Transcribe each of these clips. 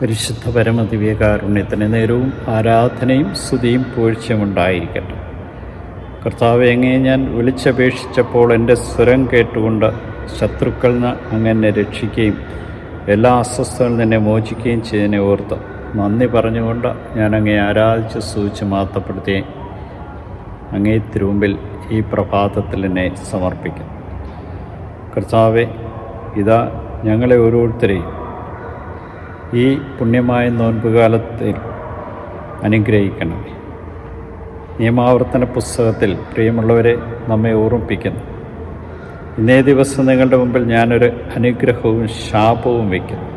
പരിശുദ്ധ പരമദിവ്യകാരുണ്യത്തിന് നേരവും ആരാധനയും സ്തുതിയും പൂഴ്ചയുമുണ്ടായിരിക്കട്ടെ കർത്താവ് എങ്ങനെ ഞാൻ വിളിച്ചപേക്ഷിച്ചപ്പോൾ എന്റെ സ്വരം കേട്ടുകൊണ്ട് ശത്രുക്കൾ അങ്ങനെ രക്ഷിക്കുകയും എല്ലാ അസ്വസ്ഥതകളിൽ നിന്നെ മോചിക്കുകയും ചെയ്തതിനെ ഓർത്ത് നന്ദി പറഞ്ഞുകൊണ്ട് ഞാൻ അങ്ങേ ആരാധിച്ച് സൂചിച്ച് മാത്തപ്പെടുത്തി അങ്ങേ തിരുമുമ്പിൽ ഈ പ്രഭാതത്തിൽ എന്നെ സമർപ്പിക്കും. കർത്താവെ ഇതാ ഞങ്ങളെ ഓരോരുത്തരെയും ഈ പുണ്യമായ നോൻപുകാലത്തിൽ അനുഗ്രഹിക്കണം. നിയമാവർത്തന പുസ്തകത്തിൽ പ്രിയമുള്ളവരെ നമ്മെ ഓർമ്മിപ്പിക്കുന്നു. ഇന്നേ ദിവസം നിങ്ങളുടെ മുമ്പിൽ ഞാനൊരു അനുഗ്രഹവും ശാപവും വയ്ക്കുന്നു.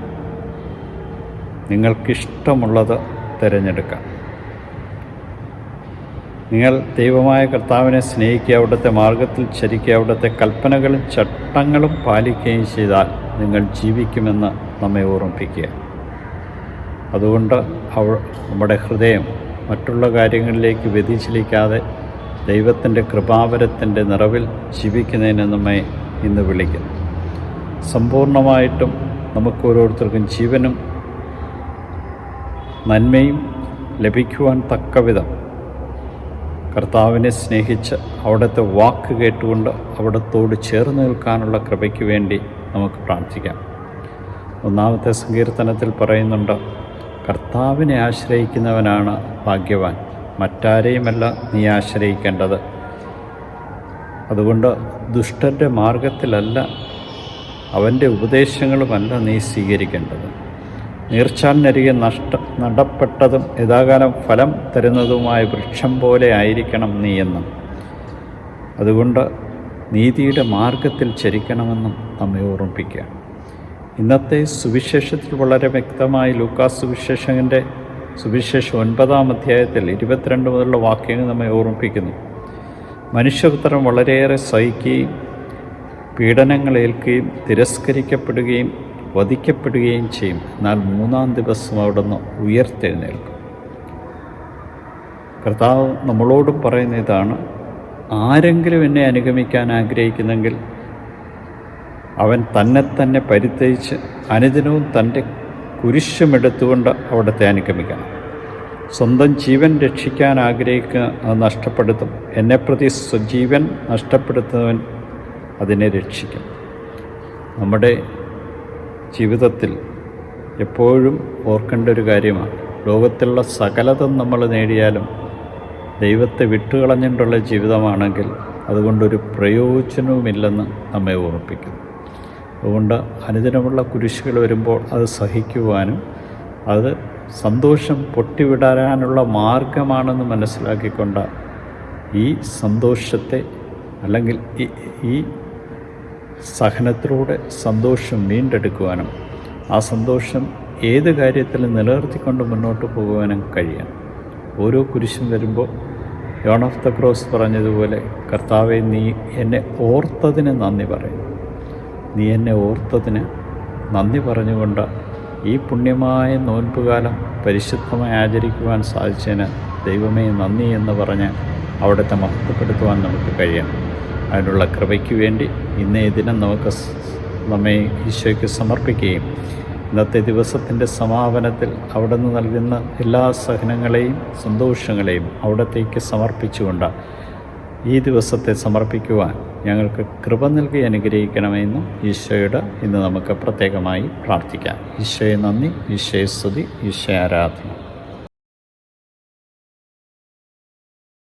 നിങ്ങൾക്കിഷ്ടമുള്ളത് തിരഞ്ഞെടുക്കാം. നിങ്ങൾ ദൈവമായ കർത്താവിനെ സ്നേഹിക്കുക അവിടുത്തെ മാർഗത്തിൽ ചരിക്കുക അവിടുത്തെ കൽപ്പനകളും ചട്ടങ്ങളും പാലിക്കുകയും ചെയ്താൽ നിങ്ങൾ ജീവിക്കുമെന്ന് നമ്മെ ഓർമ്മിപ്പിക്കുക. അതുകൊണ്ട് അവ നമ്മുടെ ഹൃദയം മറ്റുള്ള കാര്യങ്ങളിലേക്ക് വ്യതിചലിക്കാതെ ദൈവത്തിന്റെ കൃപാവരത്തിന്റെ നിറവിൽ ജീവിക്കുന്നതിന് നമ്മെ ഇന്ന് വിളിക്കുന്നു. സമ്പൂർണമായിട്ടും നമുക്ക് ഓരോരുത്തർക്കും ജീവനും നന്മയും ലഭിക്കുവാൻ തക്കവിധം കർത്താവിനെ സ്നേഹിച്ച് അവിടുത്തെ വാക്ക് കേട്ടുകൊണ്ട് അവിടത്തോട് ചേർന്ന് നിൽക്കാനുള്ള കൃപയ്ക്ക് വേണ്ടി നമുക്ക് പ്രാർത്ഥിക്കാം. ഒന്നാമത്തെ സങ്കീർത്തനത്തിൽ പറയുന്നുണ്ട് കർത്താവിനെ ആശ്രയിക്കുന്നവനാണ് ഭാഗ്യവാൻ. മറ്റാരെയുമല്ല നീ ആശ്രയിക്കേണ്ടത്. അതുകൊണ്ട് ദുഷ്ടന്റെ മാർഗത്തിലല്ല അവന്റെ ഉപദേശങ്ങളുമല്ല നീ സ്വീകരിക്കേണ്ടത്. നീർച്ചാലിനരികെ നഷ്ട നടപ്പെട്ടതും യഥാകാലം ഫലം തരുന്നതുമായ വൃക്ഷം പോലെ ആയിരിക്കണം നീ എന്നും. അതുകൊണ്ട് നീതിയുടെ മാർഗത്തിൽ ചരിക്കണമെന്നും നമ്മെ ഓർമ്മിപ്പിക്കുക. ഇന്നത്തെ സുവിശേഷത്തിൽ വളരെ വ്യക്തമായി ലൂക്കാസ് സുവിശേഷകന്റെ സുവിശേഷം ഒൻപതാം അധ്യായത്തിൽ ഇരുപത്തിരണ്ട് മുതലുള്ള വാക്യങ്ങൾ നമ്മെ ഓർമ്മിപ്പിക്കുന്നു. മനുഷ്യപുത്രം വളരെയേറെ സഹിക്കുകയും പീഡനങ്ങളേൽക്കുകയും തിരസ്കരിക്കപ്പെടുകയും വധിക്കപ്പെടുകയും ചെയ്യും. എന്നാൽ മൂന്നാം ദിവസം അവിടുന്ന് ഉയർത്തെഴുന്നേൽക്കും. കർത്താവ് നമ്മളോടും പറയുന്ന ഇതാണ് ആരെങ്കിലും എന്നെ അനുഗമിക്കാൻ ആഗ്രഹിക്കുന്നെങ്കിൽ അവൻ തന്നെ തന്നെ പരിത്യജിച്ച് അനുദിനവും തന്റെ കുരിശുമെടുത്തുകൊണ്ട് അവിടുത്തെ അനുഗമിക്കണം. സ്വന്തം ജീവൻ രക്ഷിക്കാൻ ആഗ്രഹിക്കുക അത് നഷ്ടപ്പെടുത്തും. എന്നെ പ്രതി സ്വജീവൻ നഷ്ടപ്പെടുത്തുന്നവൻ അതിനെ രക്ഷിക്കും. നമ്മുടെ ജീവിതത്തിൽ എപ്പോഴും ഓർക്കേണ്ട ഒരു കാര്യമാണ് ലോകത്തിലുള്ള സകലതും നമ്മൾ നേടിയാലും ദൈവത്തെ വിട്ടുകളഞ്ഞിട്ടുള്ള ജീവിതമാണെങ്കിൽ അതുകൊണ്ടൊരു പ്രയോജനവുമില്ലെന്ന് നമ്മെ ഓർമ്മിപ്പിക്കുന്നു അതുകൊണ്ട് അനുദിനമുള്ള കുരിശുകൾ വരുമ്പോൾ അത് സഹിക്കുവാനും അത് സന്തോഷം പൊട്ടിവിടാനുള്ള മാർഗമാണെന്ന് മനസ്സിലാക്കിക്കൊണ്ട് ഈ സന്തോഷത്തെ അല്ലെങ്കിൽ ഈ സഹനത്തിലൂടെ സന്തോഷം വീണ്ടെടുക്കുവാനും ആ സന്തോഷം ഏത് കാര്യത്തിലും നിലനിർത്തിക്കൊണ്ട് മുന്നോട്ട് പോകുവാനും കഴിയണം. ഓരോ കുരിശും വരുമ്പോൾ യോൺ ഓഫ് ദ ക്രോസ് പറഞ്ഞതുപോലെ കർത്താവെ നീ എന്നെ ഓർത്തതിന് നന്ദി പറയും നീ എന്നെ ഓർത്തതിന് നന്ദി പറഞ്ഞുകൊണ്ട് ഈ പുണ്യമായ നോൻപുകാലം പരിശുദ്ധമായി ആചരിക്കുവാൻ സാധിച്ചതിന് ദൈവമേ നന്ദി എന്ന് പറഞ്ഞ് അവിടുത്തെ മഹത്വപ്പെടുത്തുവാൻ നമുക്ക് കഴിയണം അതിനുള്ള കൃപയ്ക്ക് വേണ്ടി ഇന്നേ ദിനം നമുക്ക് നമ്മെ ഈശോയ്ക്ക് സമർപ്പിക്കുകയും ഇന്നത്തെ ദിവസത്തിന്റെ സമാപനത്തിൽ അവിടെ നിന്ന് നൽകുന്ന എല്ലാ സഹനങ്ങളെയും സന്തോഷങ്ങളെയും അവിടത്തേക്ക് സമർപ്പിച്ചുകൊണ്ട് ഈ ദിവസത്തെ സമർപ്പിക്കുവാൻ ഞങ്ങൾക്ക് കൃപ നൽകി അനുഗ്രഹിക്കണമെന്നും ഈശോയുടെ ഇന്ന് നമുക്ക് പ്രത്യേകമായി പ്രാർത്ഥിക്കാം. ഈശോയെ നന്ദി ഈശോയെ സ്തുതി ഈശോ ആരാധന.